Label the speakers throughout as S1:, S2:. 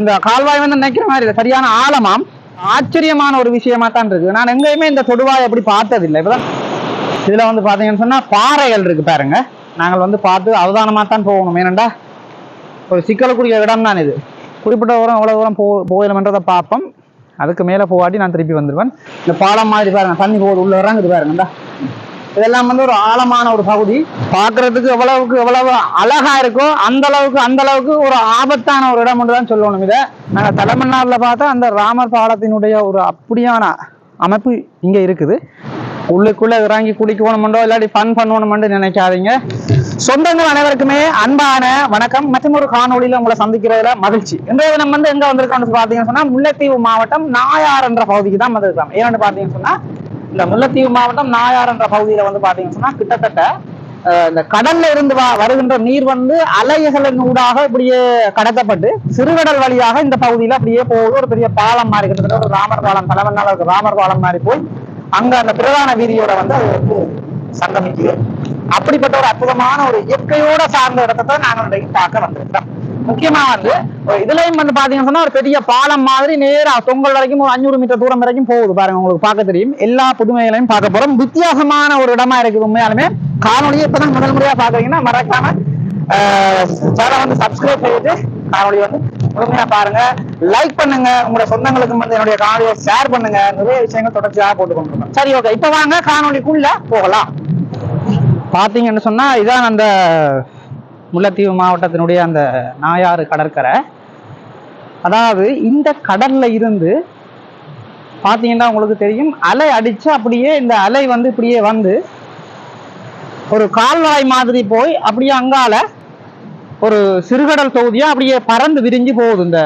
S1: இந்த கால்வாய் வந்து நினைக்கிற மாதிரி இல்லை. சரியான ஆழமாம். ஆச்சரியமான ஒரு விஷயமா தான் இருக்கு. நான் எங்கேயுமே இந்த தொடுவாய் அப்படி பார்த்ததில்லை. இப்பதான் இதுல வந்து பாத்தீங்கன்னு சொன்னா பாறைகள் இருக்கு பாருங்க. நாங்கள் வந்து பார்த்து அவதானமா தான் போகணும். ஏனண்டா ஒரு சிக்கலுக்குரிய இடம் தான் இது. குறிப்பிட்ட தூரம் எவ்வளவு தூரம் போ போயிடும்ன்றதை பார்ப்போம். அதுக்கு மேலே போகாட்டி நான் திருப்பி வந்துடுவேன் இந்த பாலம் மாதிரி பாருங்க. தண்ணி போகுது உள்ள வராங்க பாருங்கண்டா. இதெல்லாம் வந்து ஒரு ஆழமான ஒரு பகுதி. பார்க்கறதுக்கு எவ்வளவுக்கு எவ்வளவு அழகா இருக்கோ அந்த அளவுக்கு அந்த அளவுக்கு ஒரு ஆபத்தான ஒரு இடம் தான் சொல்லணும் இதை. நாங்க தலைமன்னாரில் பார்த்தா அந்த ராமர் பாலத்தினுடைய ஒரு அப்படியான அமைப்பு இங்க இருக்குது. உள்ளுக்குள்ள இறங்கி குளிக்கணுமெண்டோ இல்லாட்டி ஃபன் பண்ணணுமெண்டு நினைக்காதீங்க. சொந்தங்கள் அனைவருக்குமே அன்பான வணக்கம். மற்றும் ஒரு காணொளியில உங்களை சந்திக்கிறதுல மகிழ்ச்சி. இன்றைய தினம் வந்து எங்க வந்திருக்கோம்னு பாத்தீங்கன்னு சொன்னா முல்லைத்தீவு மாவட்டம் நாயார் என்ற பகுதிக்கு தான் வந்திருக்கலாம் ஏன்னு பாத்தீங்கன்னு சொன்னா இந்த முல்லைத்தீவு மாவட்டம் நாயார் என்ற பகுதியில வந்து பாத்தீங்கன்னு சொன்னா கிட்டத்தட்ட இந்த கடல்ல இருந்து வ- வருகின்ற நீர் வந்து அலைகளின் ஊடாக இப்படியே கடத்தப்பட்டு சிறுகடல் வழியாக இந்த பகுதியில அப்படியே போகுது. ஒரு பெரிய பாலம் மாறி கிட்டத்தட்ட ஒரு ராமர் பாலம் தலைமன்னால இருக்கு ராமர் பாலம் மாறி போய் அங்க அந்த பிரதான வீதியோட வந்து அது வந்து சங்கமிக்குது. அப்படிப்பட்ட ஒரு அற்புதமான ஒரு இயற்கையோட சார்ந்த இடத்தை தான் நாங்கள் இன்றைக்கு பார்க்க வந்திருக்கிறோம். முக்கியமா வந்து இதுலயும் வந்து பாத்தீங்கன்னா சொன்னா ஒரு பெரிய பாலம் மாதிரி நேரா தொங்கல் வரைக்கும் ஒரு அஞ்சூறு மீட்டர் தூரம் வரைக்கும் போகுது பாருங்க உங்களுக்கு பார்க்க தெரியும். எல்லா புதுமைகளையும் பார்க்க போறோம். வித்தியாசமான ஒரு இடமா இருக்குது உண்மையாலுமே. காணொலியை இப்பதான் முதல் முறையா பாக்குறீங்கன்னா மறக்காம சேனல் வந்து சப்ஸ்கிரைப் செய்துட்டு காணொலி வந்து முழுமையா பாருங்க. லைக் பண்ணுங்க. உங்களோட சொந்தங்களுக்கு வந்து என்னுடைய காணொலியை ஷேர் பண்ணுங்க. நிறைய விஷயங்கள் தொடர்ச்சியாக போட்டு கொண்டு சரி ஓகே இப்ப வாங்க காணொலிக்குள்ள போகலாம். பாத்தீங்கன்னு சொன்னா இதான் அந்த முல்லைத்தீவு மாவட்டத்தினுடைய அந்த நாயாறு கடற்கரை. அதாவது இந்த கடல்ல இருந்து பார்த்தீங்கன்னா உங்களுக்கு தெரியும் அலை அடிச்சு அப்படியே இந்த அலை வந்து இப்படியே வந்து ஒரு கால்வாய் மாதிரி போய் அப்படியே அங்கால ஒரு சிறுகடல் தொகுதியாக அப்படியே பறந்து விரிஞ்சு போகுது இந்த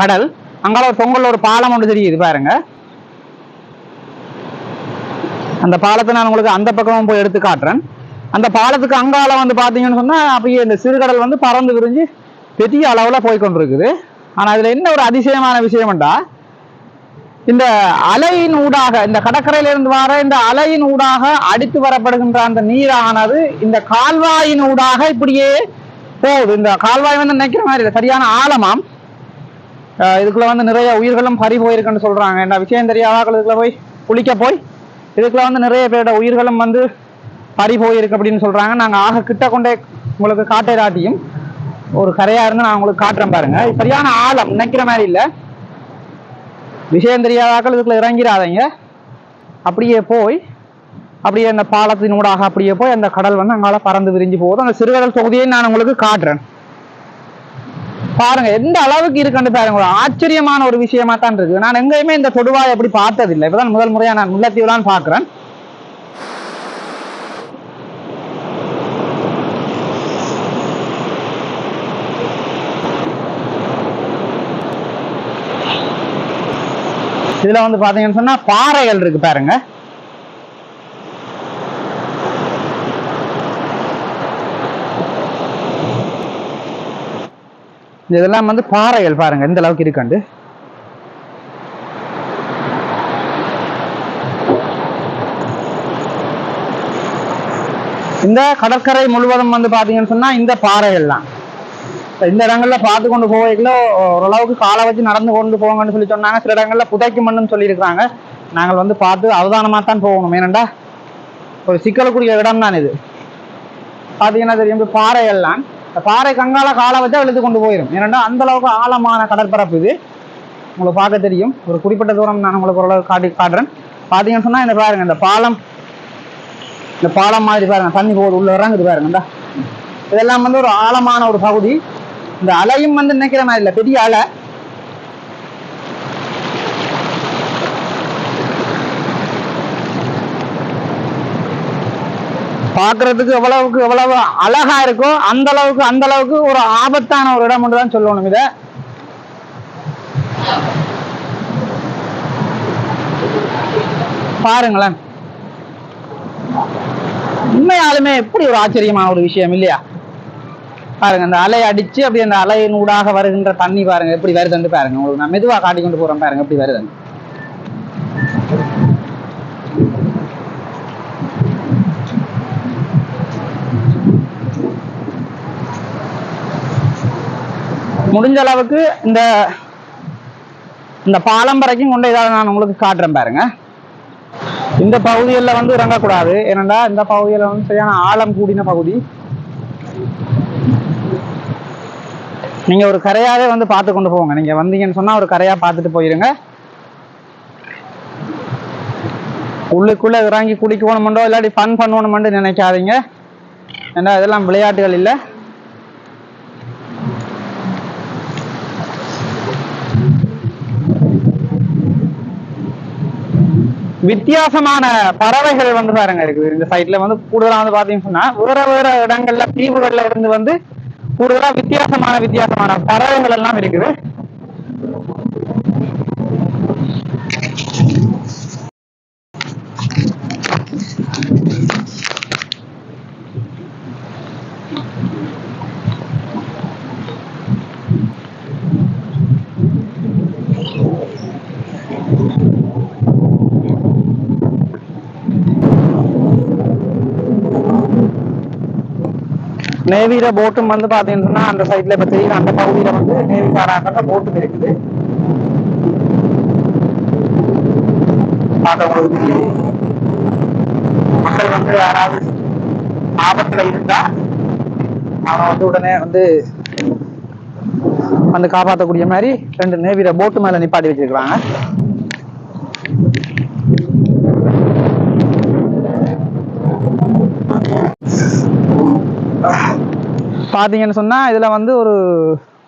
S1: கடல். அங்கால ஒரு தொங்கல் ஒரு பாலம் ஒன்று தெரியுது பாருங்க. அந்த பாலத்தை நான் உங்களுக்கு அந்த பக்கமும் போய் எடுத்து காட்டுறேன். அந்த பாலத்துக்கு அங்கால வந்து பார்த்தீங்கன்னு சொன்னால் அப்படியே இந்த சிறுகடல் வந்து பறந்து விரிஞ்சு பெரிய அளவில் போய் கொண்டிருக்குது. அதில் என்ன ஒரு அதிசயமான விஷயம்டா இந்த அலையின் ஊடாக இந்த கடற்கரையிலிருந்து வர இந்த அலையின் ஊடாக அடித்து வரப்படுகின்ற அந்த நீரானது இந்த கால்வாயின் ஊடாக இப்படியே போகுது. இந்த கால்வாய் வந்து நினைக்கிற மாதிரி இல்லை சரியான ஆழமாம். இதுக்குள்ள வந்து நிறைய உயிர்களும் பறி போயிருக்குன்னு சொல்றாங்க. என்ன விஷயம் தெரியாதாக்கள் இதுக்குள்ள போய் குளிக்க போய் இதுக்குள்ள வந்து நிறைய பேரோட உயிர்களும் வந்து பறி போயிருக்கு அப்படின்னு சொல்றாங்க. நாங்க ஆக கிட்ட கொண்டே உங்களுக்கு காட்டை காட்டியும் ஒரு கரையா இருந்து நான் உங்களுக்கு காட்டுறேன் பாருங்க. சரியான ஆழம் நினைக்கிற மாதிரி இல்லை. விஷயம் தெரியாதாக்கள் இதுக்குள்ள இறங்கிடாதீங்க. அப்படியே போய் அப்படியே அந்த பாலத்தினூடாக அப்படியே போய் அந்த கடல் வந்து அங்கால பறந்து விரிஞ்சு போகுது. அந்த சிறுகடல் தொகுதியை நான் உங்களுக்கு காட்டுறேன். பாருங்க எந்த அளவுக்கு இருக்குன்னு பாருங்க. ஒரு ஆச்சரியமான ஒரு விஷயமா தான் இருக்கு. நான் எங்கேயுமே இந்த தொடுவாய் அப்படி பார்த்ததில்லை. இப்பதான் முதல் முறையா நான் முல்லைத்தீவு பாக்குறேன் இதுல வந்து பாத்தீங்கன்னு சொன்னா பாறைகள் இருக்கு பாருங்க. இதெல்லாம் வந்து பாறைகள் பாருங்க எந்த அளவுக்கு இருக்காண்டு. இந்த கடற்கரை முழுவதும் வந்து பாத்தீங்கன்னு சொன்னா இந்த பாறைகள் தான் இந்த இடங்கள்ல பார்த்து கொண்டு போவீங்களோ ஓரளவுக்கு காலை வச்சு நடந்து கொண்டு போங்கன்னு சொல்லி சொன்னாங்க. சில இடங்கள்ல புதைக்கு மண்ணுன்னு சொல்லியிருக்கிறாங்க. நாங்கள் வந்து பார்த்து அவதானமாக தான் போகணும். ஏனண்டா ஒரு சிக்கலுக்குரிய இடம் தான் இது பார்த்தீங்கன்னா தெரியும்? பாறை எல்லாம் இந்த பாறை கங்கால காலை வச்சா இழுத்து கொண்டு போயிடும் ஏனண்டா அந்த அளவுக்கு ஆழமான கடற்பரப்பு இது. உங்களுக்கு பார்க்க தெரியும். ஒரு குறிப்பிட்ட தூரம் நான் உங்களுக்கு ஓரளவு காட்டி காட்டுறேன். பார்த்தீங்கன்னு சொன்னால் இந்த பாருங்க இந்த பாலம். இந்த பாலம் மாதிரி பாருங்க தண்ணி போகுது உள்ள இறங்குது பாருங்க இதெல்லாம் வந்து ஒரு ஆழமான ஒரு பகுதி. இந்த அலையும் வந்து நினைக்கிற மாதிரி இல்லை பெரிய அலை. பார்க்கறதுக்கு எவ்வளவுக்கு எவ்வளவு அழகா இருக்கோ அந்த அளவுக்கு அந்த அளவுக்கு ஒரு ஆபத்தான ஒரு இடம் தான் சொல்லணும் இத. பாருங்களேன். உண்மையாலுமே எப்படி ஒரு ஆச்சரியமான ஒரு விஷயம் இல்லையா? பாருங்க அந்த அலை அடிச்சு அப்படி அந்த அலையின் ஊடாக வருகின்ற தண்ணி பாருங்க எப்படி வருதுன்னு பாருங்க. உங்களுக்கு நான் மெதுவா காட்டி கொண்டு போறேன் பாருங்க எப்படி வருதுன்னு. முடிஞ்ச அளவுக்கு இந்த இந்த பாலம் வரைக்கும் கொண்டு இதாக நான் உங்களுக்கு காட்டுறேன் பாருங்க. இந்த பகுதிகளில் வந்து இறங்கக்கூடாது. ஏனென்றா இந்த பகுதியில் வந்து சரியான ஆழம் கூடின பகுதி. நீங்கள் ஒரு கரையாகவே வந்து பார்த்து கொண்டு போங்க. நீங்கள் வந்தீங்கன்னு சொன்னால் ஒரு கரையாக பார்த்துட்டு போயிருங்க. உள்ளுக்குள்ளே இறங்கி குடிக்கணுமெண்டோ இல்லாட்டி ஃபன் பண்ணணுமெண்டு நினைக்காதீங்க. ஏன்னா இதெல்லாம் விளையாட்டுகள் இல்லை. வித்தியாசமான பறவைகள் வந்து பாருங்க இருக்குது. இந்த சைட்ல வந்து கூடுதலா வந்து பாத்தீங்கன்னு சொன்னா வேற வேற இடங்கள்ல தீவுகள்ல இருந்து வந்து கூடுதலா வித்தியாசமான வித்தியாசமான பறவைகள் எல்லாம் இருக்குது. நேவியில போட்டும் வந்து பாத்தீங்கன்னா அந்த சைட்ல இப்ப தெரியுற அந்த பகுதியில வந்து நேவிக்காராங்க போட்டும் இருக்குது. மக்கள் வந்து யாராவது ஆபத்துல இருந்தா அவன் வந்து உடனே வந்து வந்து காப்பாற்றக்கூடிய மாதிரி ரெண்டு நேவியில போட்டு மேல நிப்பாட்டி வச்சிருக்காங்க பார்த்தீங்கன்னு சொன்னால் இதில் வந்து ஒரு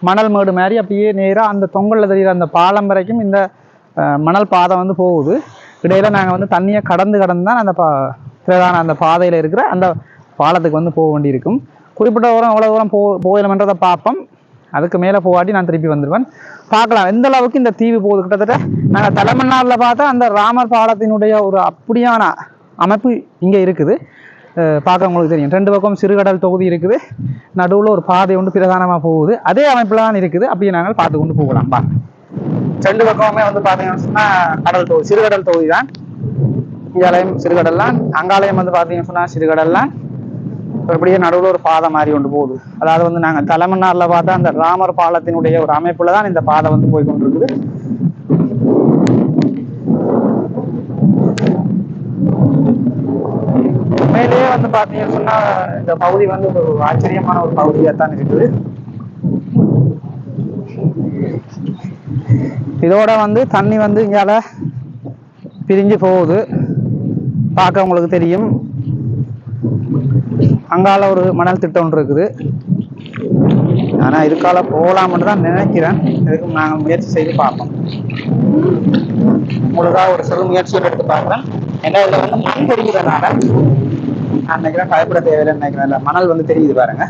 S1: மணல் மேடு மாதிரி அப்படியே நேராக அந்த தொங்கல்ல தெரிகிற அந்த பாலம் வரைக்கும் இந்த மணல் பாதை வந்து போகுது. இடையில நாங்கள் வந்து தண்ணியை கடந்து கடந்து தான் அந்த பா பிரதான அந்த பாதையில் இருக்கிற அந்த பாலத்துக்கு வந்து போக வேண்டியிருக்கும். குறிப்பிட்ட தூரம் அவ்வளோ தூரம் போ போயிடலாம்ன்றதை பார்ப்போம். அதுக்கு மேலே போகாட்டி நான் திருப்பி வந்துடுவேன் பார்க்கலாம். எந்த அளவுக்கு இந்த தீவு போகுது? கிட்டத்தட்ட நாங்கள் தலைமன்னாரில் பார்த்தா அந்த ராமர் பாலத்தினுடைய ஒரு அப்படியான அமைப்பு இங்கே இருக்குது. பார்க்க உங்களுக்கு தெரியும். ரெண்டு பக்கம் சிறுகடல் தொகுதி இருக்குது. நடுவில் ஒரு பாதை ஒன்று பிரதானமாக போகுது. அதே அமைப்பில் தான் இருக்குது. அப்படியே நாங்கள் பார்த்து கொண்டு போகலாம். பாருங்க ரெண்டு பக்கமுமே வந்து பார்த்தீங்கன்னு சொன்னால் கடல் தொகுதி சிறுகடல் தொகுதி தான் இங்காலயம் சிறுகடல்லாம் அங்காலயம் வந்து பார்த்தீங்கன்னு சொன்னால் சிறுகடல்லாம் அப்படியே நடுவில் ஒரு பாதை மாதிரி கொண்டு போகுது. அதாவது வந்து நாங்கள் தலைமன்னாரில் பார்த்தா அந்த ராமர் பாலத்தினுடைய ஒரு அமைப்பில் தான் இந்த பாதை வந்து போய் கொண்டிருக்குது வந்து பார்த்தீங்கன்னு சொன்னா இந்த பகுதி வந்து ஒரு ஆச்சரியமான ஒரு பகுதியாக தான் இருக்குது. இதோட வந்து தண்ணி வந்து இங்கால பிரிஞ்சு போகுது. பார்க்க உங்களுக்கு தெரியும். அங்கால ஒரு மணல் திட்டம் ஒன்று இருக்குது. ஆனா இதுக்கால போகலாம்னு தான் நினைக்கிறேன். இதுக்கு நாங்கள் முயற்சி செய்து பார்ப்போம். உங்களுக்காக ஒரு சிறு முயற்சியோடு எடுத்து பார்க்குறேன். ஏன்னா இதில் வந்து மண் தெரிகிறதுனால நான் நினைக்கிறேன் பயப்பட தேவையில்லைன்னு நினைக்கிறேன். மணல் வந்து தெரியுது பாருங்க.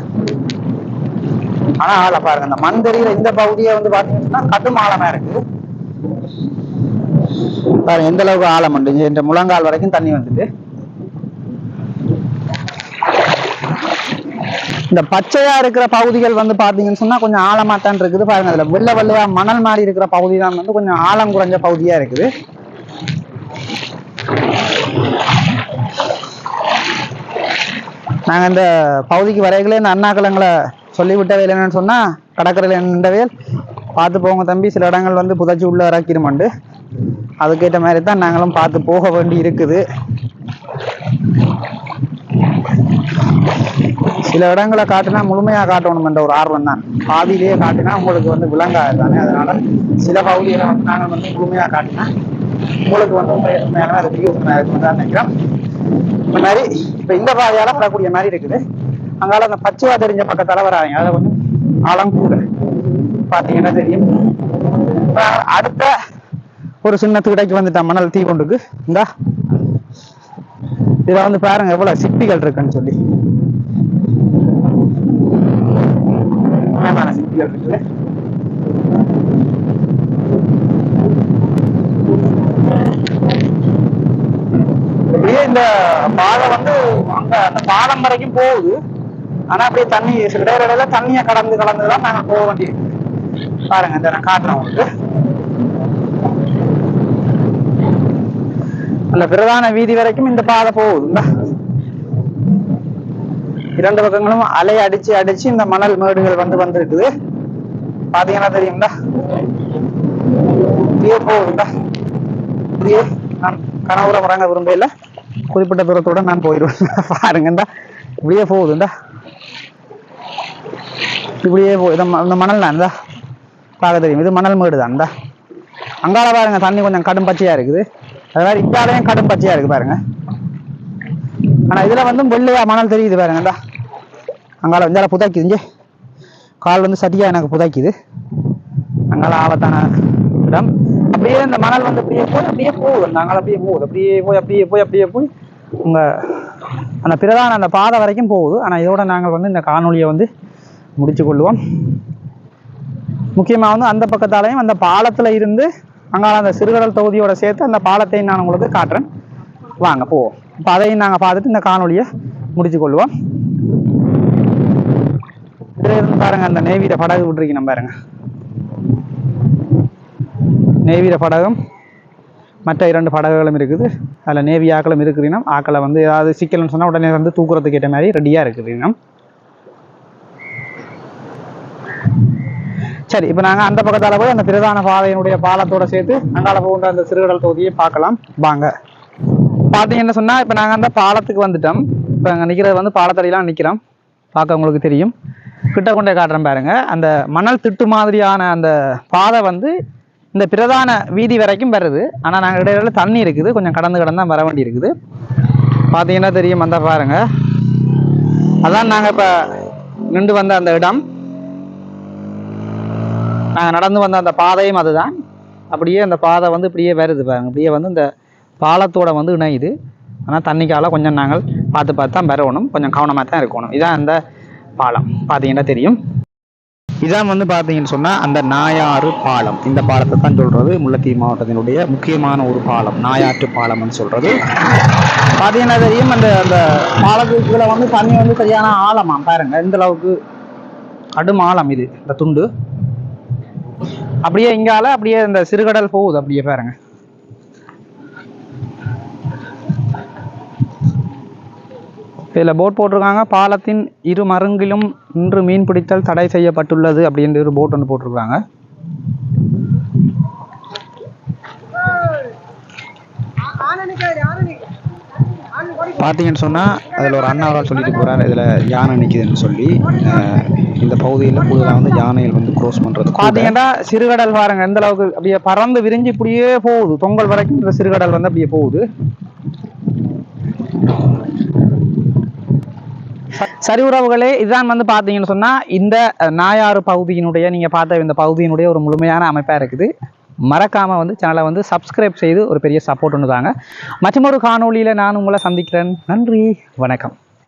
S1: ஆனா ஆளை பாருங்க இந்த மண் தெரியுற இந்த பகுதியை வந்து பாத்தீங்கன்னா கடும் ஆழமா இருக்கு. பாருங்க எந்த அளவுக்கு ஆழம் உண்டு? இந்த முழங்கால் வரைக்கும் தண்ணி வந்துட்டு. இந்த பச்சையா இருக்கிற பகுதிகள் வந்து பாத்தீங்கன்னு சொன்னா கொஞ்சம் ஆழமா தான் இருக்குது. பாருங்க அதுல வெள்ள வெள்ளையா மணல் மாதிரி இருக்கிற பகுதி தான் வந்து கொஞ்சம் ஆழம் குறைஞ்ச பகுதியா இருக்குது. நாங்கள் இந்த பகுதிக்கு வரைகளே இந்த அண்ணாக்கலங்களை வேலை என்னன்னு சொன்னால் கடற்கரையில் நின்றவேல் பார்த்து போங்க தம்பி. சில இடங்கள் வந்து புதைச்சி உள்ளே இறக்கிடுமாண்டு. அதுக்கேற்ற மாதிரி தான் நாங்களும் பார்த்து போக வேண்டி இருக்குது. சில இடங்களை காட்டினா முழுமையாக காட்டணும் என்ற ஒரு ஆர்வம் தான். பாதியிலேயே காட்டினா உங்களுக்கு வந்து விளங்காது தானே அதனால சில பகுதிகளை வந்து நாங்கள் வந்து முழுமையாக காட்டினா உங்களுக்கு வந்து உண்மை- உண்மையான ரிவ்யூ தான் இந்த மாதிரி இப்ப இந்த பாதையால வரக்கூடிய மாதிரி இருக்குது. அங்கால அந்த பச்சைவா தெரிஞ்ச பக்கத்தால வராங்க அதை கொஞ்சம் ஆழம் கூட. பாத்தீங்கன்னா தெரியும். அடுத்த ஒரு சின்ன கிடைக்கு வந்துட்டான் மணல் தீ கொண்டுக்கு. இந்தா. இதை வந்து பாருங்க எவ்வளவு சிப்பிகள் இருக்குன்னு சொல்லி. உண்மையான சிப்பிகள் இருக்குது அப்படியே இந்த பாதை வந்து அங்க அந்த பாலம் வரைக்கும் போகுது. ஆனா அப்படியே தண்ணி சில இடையில இடையில தண்ணியை கலந்து கலந்து தான் நாங்க போக வேண்டியிருக்கு பாருங்க இந்த நான் காட்டுறேன் உங்களுக்கு. அந்த பிரதான வீதி வரைக்கும் இந்த பாதை போகுது. இரண்டு பக்கங்களும் அலை அடிச்சு அடிச்சு இந்த மணல் மேடுகள் வந்து வந்திருக்குது. பாத்தீங்கன்னா தெரியுங்களா இப்படியே போகுதுங்களா இப்படியே நான் கனவுல வராங்க விரும்பல குறிப்பிட்ட தூரத்தோட நான் போயிடுவேன். பாருங்கண்டா. இப்படியே போகுதுண்டா. இப்படியே போ இந்த மணல் தான் பார்க்க தெரியும். இது மணல் மேடு தான் அங்கால பாருங்க தண்ணி கொஞ்சம் கடும் பச்சையா இருக்குது. அது மாதிரி இங்காலையும் கடும் பச்சையா இருக்கு பாருங்க. ஆனா இதுல வந்து வெள்ளையா மணல் தெரியுது பாருங்க அங்கால இந்தால புதைக்குது இங்கே. கால் வந்து சட்டியா எனக்கு புதைக்குது. அங்கால ஆபத்தான இடம். அப்படியே இந்த மணல் வந்து அப்படியே போய் அப்படியே போகுது. நாங்கள் அப்படியே போகுது. அப்படியே போய் அப்படியே போய் அப்படியே போய் உங்க அந்த பிரதான அந்த பாதை வரைக்கும் போகுது. ஆனா இதோட நாங்கள் வந்து இந்த காணொலியை வந்து முடிச்சு கொள்வோம். முக்கியமாக வந்து அந்த பக்கத்தாலையும் அந்த பாலத்துல இருந்து அங்கால அந்த சிறுகடல் தொகுதியோட சேர்த்து அந்த பாலத்தையும் நான் உங்களுக்கு காட்டுறேன். வாங்க போவோம். இப்போ அதையும் நாங்கள் பார்த்துட்டு இந்த காணொலியை முடிச்சு கொள்வோம். இதுல இருந்து பாருங்க அந்த நேவியில் படகு விட்ருக்கீங்க பாருங்க. நேவியில படகம். மற்ற இரண்டு படகுகளும் இருக்குது. அதில் நேவி ஆக்களும் இருக்கிறீங்க ஆக்களை வந்து ஏதாவது சிக்கல்னு சொன்னால் உடனே வந்து தூக்குறதுக்கு ஏற்ற மாதிரி ரெடியாக இருக்குதுங்க சரி இப்போ நாங்கள் அந்த பக்கத்தால் போய் அந்த பிரதான பாதையினுடைய பாலத்தோட சேர்த்து அங்கால போகின்ற அந்த சிறுகடல் தொகுதியை பார்க்கலாம். வாங்க. பார்த்தீங்கன்னு சொன்னால் இப்போ நாங்கள் அந்த பாலத்துக்கு வந்துட்டோம். இப்போ அங்கே நிற்கிறது வந்து பாலத்தடியெலாம் நிற்கிறோம் பார்க்க உங்களுக்கு தெரியும். கிட்ட கொண்டே காட்டுறேன் பாருங்க. அந்த மணல் திட்டு மாதிரியான அந்த பாதை வந்து இந்த பிரதான வீதி வரைக்கும் வருது. ஆனால் நாங்கள் இடையில தண்ணி இருக்குது. கொஞ்சம் கடந்து கடந்து தான் வர வேண்டி இருக்குது. பார்த்தீங்கன்னா தெரியும் வந்தால் பாருங்க. அதான் நாங்கள் இப்போ நின்று வந்த அந்த இடம். நாங்கள் நடந்து வந்த அந்த பாதையும் அதுதான். அப்படியே அந்த பாதை வந்து இப்படியே வருது பாருங்க. இப்படியே வந்து இந்த பாலத்தோட வந்து இணையுது. ஆனால் தண்ணிக்கால கொஞ்சம் நாங்கள் பார்த்து பார்த்து தான் வரணும். கொஞ்சம் கவனமாக தான் இருக்கணும். இதான் அந்த பாலம். பார்த்தீங்கன்னா தெரியும். இதான் வந்து பார்த்தீங்கன்னு சொன்னால் அந்த நாயாறு பாலம். இந்த பாலத்தை தான் சொல்கிறது முல்லைத்தீவு மாவட்டத்தினுடைய முக்கியமான ஒரு பாலம். நாயாற்று பாலம்னு சொல்கிறது பார்த்தீங்கன்னா தெரியும் அந்த அந்த பாலத்துக்குள்ள வந்து தண்ணி வந்து சரியான ஆழமாம். பாருங்கள் எந்த அளவுக்கு கடும் ஆழம் இது இந்த துண்டு. அப்படியே இங்கால அப்படியே இந்த சிறுகடல் போகுது அப்படியே பாருங்கள் இதுல போட் போட்டிருக்காங்க. பாலத்தின் இரு மருங்கிலும் இன்று மீன் பிடித்தல் தடை செய்யப்பட்டுள்ளது அப்படின்ற ஒரு போட் ஒன்று போட்டிருக்காங்க. பார்த்தீங்கன்னு சொன்னால் அதில் ஒரு அண்ணா அவரால் சொல்லிட்டு போகிறார் இதில் யானை நிற்குதுன்னு சொல்லி. இந்த பகுதியில் கூடுதலாக வந்து யானைகள் வந்து க்ரோஸ் பண்ணுறது பார்த்தீங்கன்னா சிறுகடல் பாருங்க. எந்த அளவுக்கு அப்படியே பறந்து விரிஞ்சு இப்படியே போகுது. பொங்கல் வரைக்கும் இந்த சிறுகடல் வந்து அப்படியே போகுது. சரி உறவுகளே இதுதான் வந்து பார்த்தீங்கன்னு சொன்னால் இந்த நாயாறு பகுதியினுடைய நீங்கள் பார்த்த இந்த பகுதியினுடைய ஒரு முழுமையான அமைப்பாக இருக்குது. மறக்காமல் வந்து சேனலை வந்து சப்ஸ்கிரைப் செய்து ஒரு பெரிய சப்போர்ட் ஒன்று தாங்க மற்றும் ஒரு நான் உங்களை சந்திக்கிறேன். நன்றி வணக்கம்.